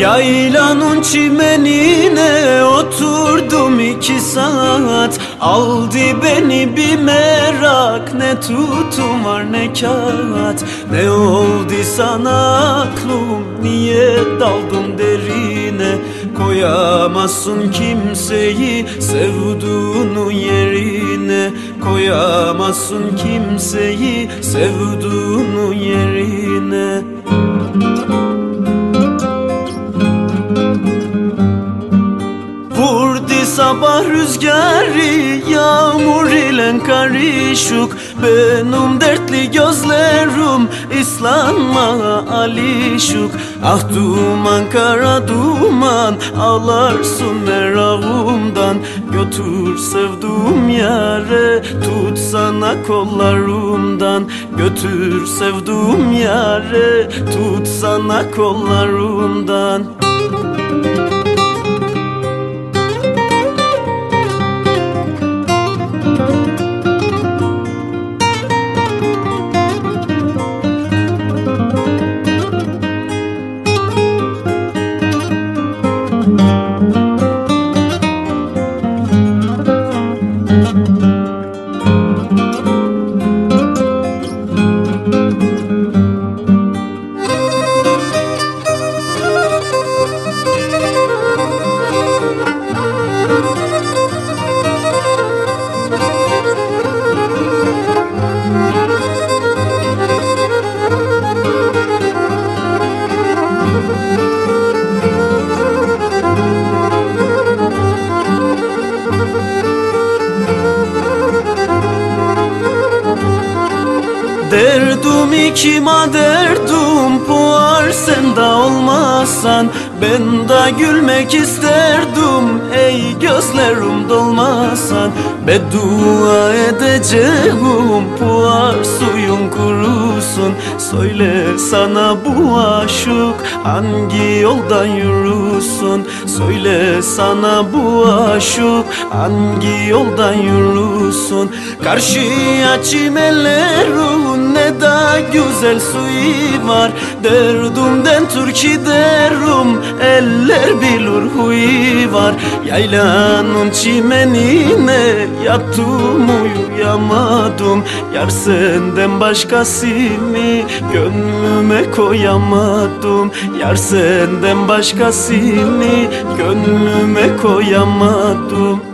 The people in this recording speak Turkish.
Yaylanın çimenine oturdum iki saat. Aldı beni bir merak Ne tutum var ne kağıt. Ne oldu sana aklım Niye daldın derine? Koyamazsın kimseyi Sevduğunu yerine. Koyamazsın kimseyi Sevduğunu yerine sabah rüzgarı Yağmur ile karışık. Benim dertli gözlerim İslanma alişuk Ah duman kara duman Ağlarsın merakımdan Götür sevduğum yare Tut sana kollarımdan. Götür sevduğum yare Tut sana kollarımdan Derdum ikima derdum puar sen de olmazsan Ben de gülmek isterdim ey gözlerim dolmasan. Beddua edeceğim puar suyun kurusun. Söyle sana bu aşık hangi yoldan yürüsün? Söyle sana bu aşık hangi yoldan yürüsün? Karşıya çimenlerin ne da güzel suyu var. Derdumden Türkiye derim eller bilir huyu var. Yaylanın çimenine yattım uyuyamadım. Yar senden başkasını gönlüme koyamadım. Yar senden başkasını gönlüme koyamadım